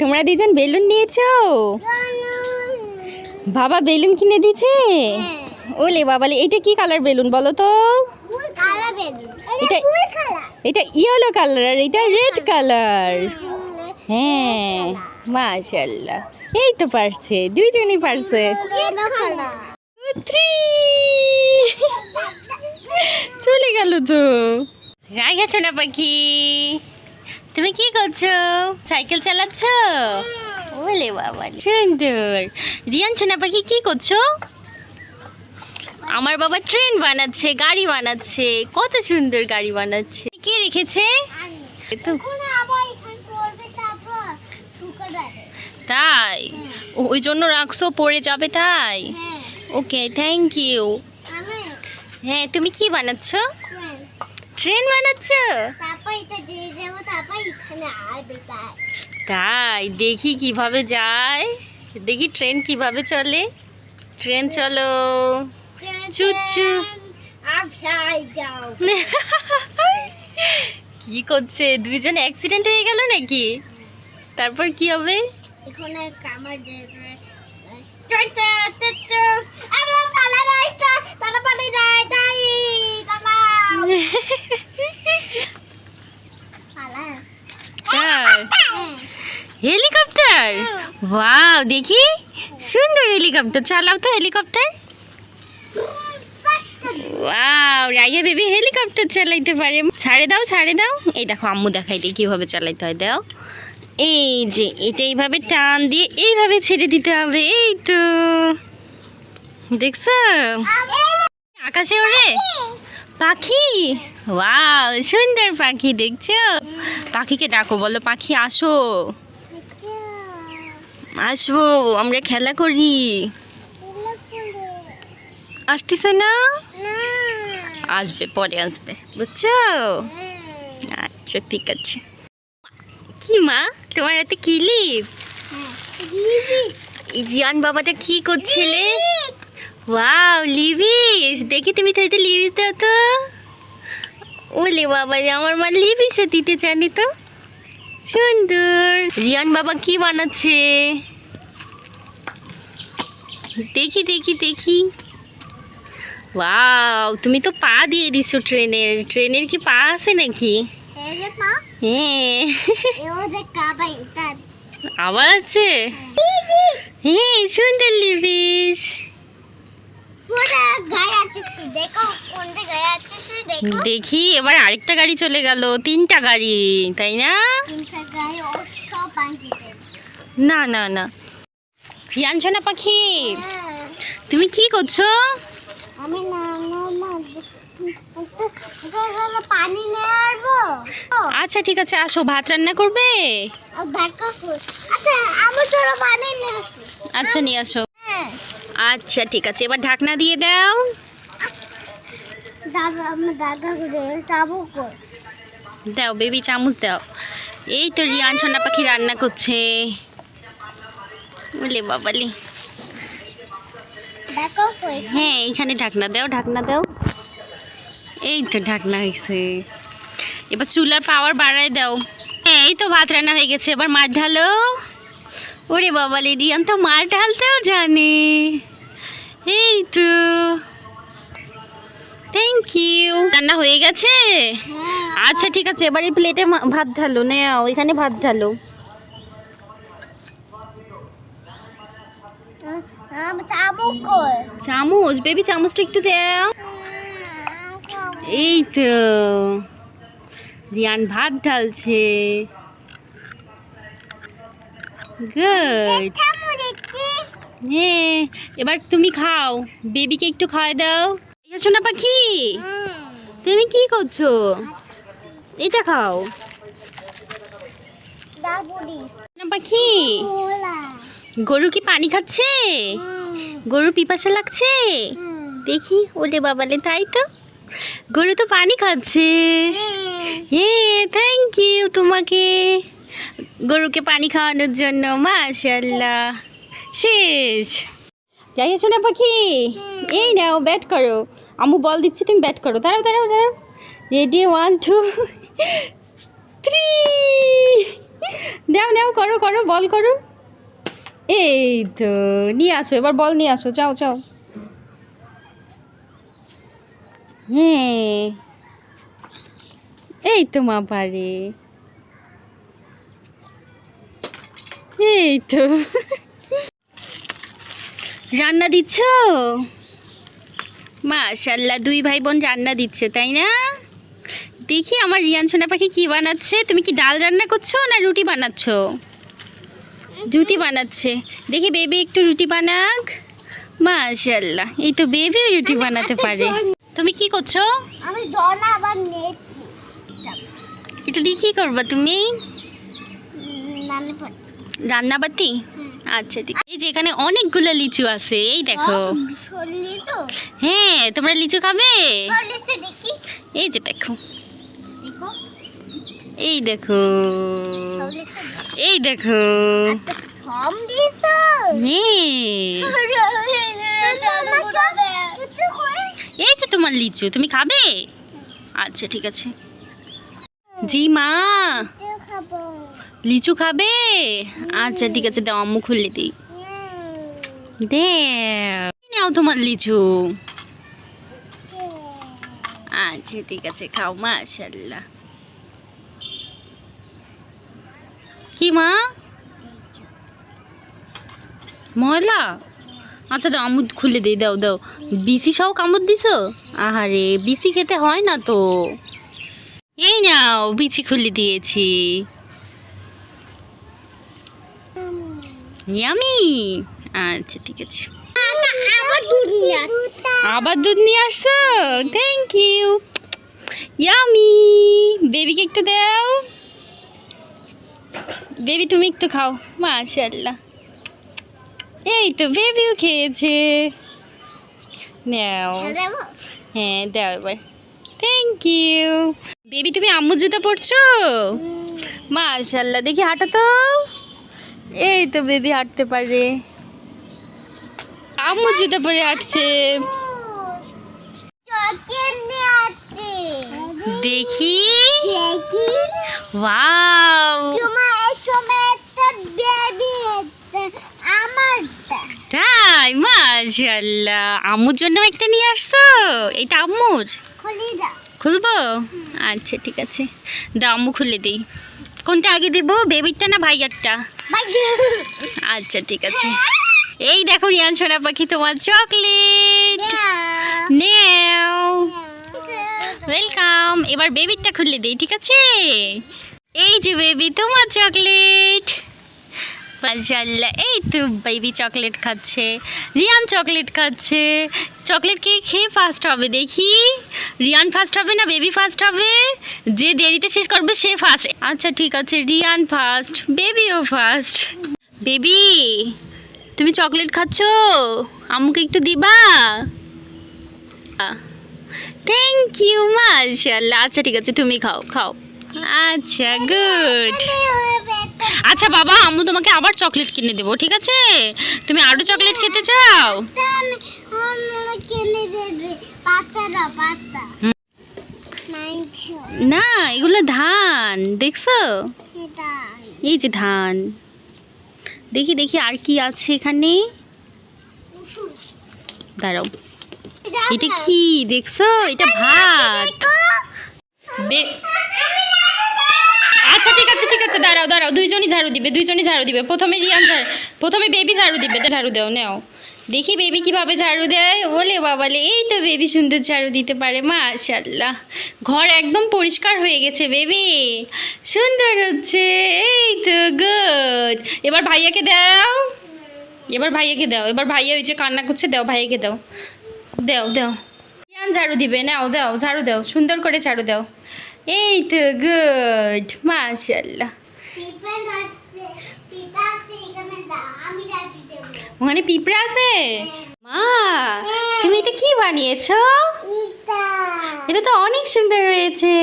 তোমরা দুজন বেলুন নিয়েছো? বাবা বেলুন কিনে দিয়েছে? ওলে বাবালে এটা কি কালার বেলুন বলো তো? এটা এটা ইয়েলো কালার আর এটা রেড কালার। হ্যাঁ মাশাল্লাহ এই তো পারছে দুইজনই পারছে. চলে গেল তো। রাইগা না পাখি। তুমি কি করছ? সাইকেল চালাচ্ছ? বলে বাবা সুন্দর। রিয়ান ছোনা পাখি কি করছ? আমার বাবা ট্রেন বানাচ্ছে গাড়ি বানাচ্ছে কত সুন্দর গাড়ি বানাচ্ছে। কে রেখেছে? তাই? ওই জন্য রাখছো পড়ে যাবে তাই? ওকে থ্যাংক ইউ হ্যাঁ তুমি কি বানাচ্ছ? ট্রেন বানাচ্ছ? তাই দেখি কীভাবে যায়। দেখি ট্রেন কীভাবে চলে। ট্রেন চলো। চুচু। কি করছে? দুইজন অ্যাক্সিডেন্ট হয়ে গেল নাকি? তারপর কি হবে? আমরা পালা নাই তারা পালাই যায় তাই তারা পালা তাই হেলিকপ্টার ওয়াও দেখি? সুন্দর হেলিকপ্টার চালাও তো helicopter wow Raiya baby helicopter চালাইতে পারে। ছাড়ে দাও ছাড়ে দাও। এই দেখো, আম্মু দেখাই দিই কীভাবে চালাইতে হয়, দাও। এই যে, এটা এইভাবে টান দিয়ে এইভাবে ছেড়ে দিতে হবে। এই তো। দেখছ? আকাশে ওড়ে? পাখি? ওয়াও সুন্দর পাখি দেখছ? পাখিকে ডাকো বলো পাখি আসো। আসব আমরা খেলা করি। আসতেছে না? আসবে পরে আসবে বুঝছ? আচ্ছা ঠিক আছে। কি মা তোমার হাতে কি লিপ? জিয়ান বাবাটা কি করছিলে? ওয়াও লিভিস দেখি তুমি তো এটা লিভিস দাও তো। ওলে বাবা আমার মা লিভিসও দিতে জানি তো। সুন্দর। রিয়ান বাবা কি বানাচ্ছে? দেখি দেখি দেখি। ওয়াও তুমি তো পা দিয়ে দিছো ট্রেনের। ট্রেনের কি পা আছে নাকি? এই রে মা হ্যাঁ আবার আছে? হ্যাঁ। সুন্দর লিভিস দেখো এবার আরেকটা গাড়ি চলে গেল তিনটা গাড়ি তাই না? না না না। প্রিয়াঞ্জনা পাখি হ্যাঁ। তুমি কি করছ? আমি না না মা পানি নিয়ে আসব। আচ্ছা ঠিক আছে আসো ভাত রান্না করবে? আচ্ছা আমি তোরা পানি নিয়ে আসি আচ্ছা নিয়ে আসো। আচ্ছা ঠিক আছে। এবার ঢাকনা দিয়ে দাও। দাও বেবি চামচ দাও। এই তো রিয়ান সোনা পাখি রান্না করছে। বলে বাবালি। হ্যাঁ এইখানে ঢাকনা দাও ঢাকনা দাও। এই তো ঢাকনা হয়েছে এবার চুলার পাওয়ার বাড়ায় দাও। হ্যাঁ এই তো ভাত রান্না হয়ে গেছে। এবার মাছ ঢালো। ওরে বাবা রিয়ান তো মাছ ঢালতেও জানে। এই তো থ্যাংক ইউ রান্না হয়ে গেছে? হ্যাঁ। আচ্ছা ঠিক আছে এবার এই প্লেটে ভাত ঢালো নাও ওইখানে ভাত ঢালো। চামচ বেবি চামচটা একটু দাও। এই তো। রিয়ান ভাত ঢালছে। গুড হ্যাঁ এবার তুমি খাও। বেবিকে একটু খাওয়াই দাও। এসো না পাখি, তুমি কি করছ? এটা খাও। পাখি, গরু কি পানি খাচ্ছে? গরু পিপাসা লাগছে? দেখি ওলে বাবালে তাই তো। গরু তো পানি খাচ্ছে। হ্যাঁ থ্যাংক ইউ তোমাকে। গরুকে পানি খাওয়ানোর জন্য মাশাল্লাহ শেষ। যাই না পাখি, এই নাও, ব্যাট করো। আমু বল দিচ্ছি, তুমি ব্যাট করো। দাঁড়াও দাঁড়াও দাঁড়াও। রেডি ওয়ান টু থ্রি দাও, নাও, করো করো, বল করো। এই তো, নিয়ে আসো, এবার বল নিয়ে আসো। যাও চাও হ্যাঁ। এই তো, মা পারে এই তো। রান্না দিচ্ছ? মাশাল্লাহ দুই ভাই বোন রান্না দিচ্ছে তাই না? দেখি আমার রিয়ান সোনা পাখি কি বানাচ্ছে। তুমি কি ডাল রান্না করছ না রুটি বানাচ্ছ? রুটি বানাচ্ছে। দেখি বেবি একটু রুটি বানাক। মাশাল্লাহ এই তো বেবি রুটি বানাতে পারে। তুমি কি করছ? আমি দনা আবার নেছি। এটা দিয়ে কি করবা তুমি? রান্নাবাতি? আচ্ছা ঠিক। এই যে এখানে অনেকগুলো লিচু আছে এই দেখো। হ্যাঁ তোমরা লিচু খাবে? এই যে দেখো। দেখো। এই দেখো। এই দেখো। এই তো তোমার লিচু তুমি খাবে? আচ্ছা ঠিক আছে। জি মা। লিচু খাবে? আচ্ছা ঠিক আছে, দাও, আম্মু খুললে দিই। দে তোমার লিচু? আচ্ছা ঠিক আছে, খাও মাশাল্লাহ কি, মা? ময়লা? আচ্ছা দাও আমুদ খুলে দিই, দাও দাও। বিসি সহ কামড় দিছো? আহারে, বিসি খেতে হয় না তো। এই নাও, বিচি খুলে দিয়েছি। ইয়ামি আচ্ছা ঠিক আছে। আমার দুধ নিয়ে আবার দুধ নিয়ে আসছো? থ্যাংক ইউ ইয়ামি বেবিকে একটু দাও। বেবি তুমি একটু খাও। মাশাল্লাহ এই তো বেবিও খেয়েছে। নাও। হ্যাঁ দাও এবার। থ্যাংক ইউ বেবি তুমি আম্মুর জুতো পরছো? মাশাল্লাহ দেখি হাঁটা তো। এই তো বেবি হাঁটতে পারে। আম্মুর জুতো পরে হাঁটছে। দেখি। ওয়াও। তাই মাশাল্লাহ আম্মুর জন্য একটা নিয়ে আসছো? এটা আম্মুর? খুলবো? আচ্ছা ঠিক আছে। দাও আম্মু খুলে দিই। কোনটা আগে দেবো বেবিরটা না ভাইয়ারটা? আচ্ছা ঠিক আছে। এই দেখো রিয়ান সোনা পাখি, তোমার চকলেট। নেও। ওয়েলকাম। এবার বেবিটা খুলে দিই, ঠিক আছে? এই যে বেবি, তোমার চকলেট। মাশাআল্লাহ এই তো বেবি চকলেট খাচ্ছে, রিয়ান চকলেট খাচ্ছে। চকলেট কে খেয়ে ফার্স্ট হবে, দেখি। রিয়ান ফার্স্ট হবে না বেবি ফার্স্ট হবে? যে দেরিতে শেষ করবে, সে ফার্স্ট আচ্ছা ঠিক আছে, রিয়ান ফার্স্ট বেবিও ফার্স্ট বেবি তুমি চকলেট খাচ্ছ? আম্মুকে একটু দিবা? থ্যাংক ইউ মাশাল্লাহ আচ্ছা ঠিক আছে, তুমি খাও খাও। আচ্ছা গুড আচ্ছা বাবা আম্মু তোমাকে আবার চকলেট কিনে দেবো ঠিক আছে? তুমি আরও চকলেট খেতে চাও? না এগুলো ধান দেখছ? এই যে ধান। দেখি দেখি আর কি আছে এখানে। দাঁড়াও। এটা কি দেখছ? এটা ভাত। আচ্ছা ঠিক আছে ঠিক আছে, দাঁড়াও দাঁড়াও, দুইজনই ঝাড়ু দিবে, দুইজনই ঝাড়ু দিবে। প্রথমে রিয়ান ঝাড়ু, প্রথমে বেবি ঝাড়ু দিবে ঝাড়ু দাও, নাও। দেখি বেবি কীভাবে ঝাড়ু দেয়। ওলে বাবালে এই তো বেবি সুন্দর ঝাড়ু দিতে পারে মাশাল্লাহ ঘর একদম পরিষ্কার হয়ে গেছে, বেবি। সুন্দর হচ্ছে, এই তো গুড এবার ভাইয়াকে দাও। এবার ভাইয়াকে দাও, এবার ভাইয়া ওই যে কান্না করছে, দাও, ভাইয়াকে দাও। দাও দাও। রিয়ান ঝাড়ু দিবে, নাও, দাও, ঝাড়ু দাও, সুন্দর করে ঝাড়ু দাও। এই তো গুড মাশাল্লাহ ওখানে পিঁপড়া আছে? মা তুমি এটা কি বানিয়েছো? এটা তো অনেক সুন্দর হয়েছে।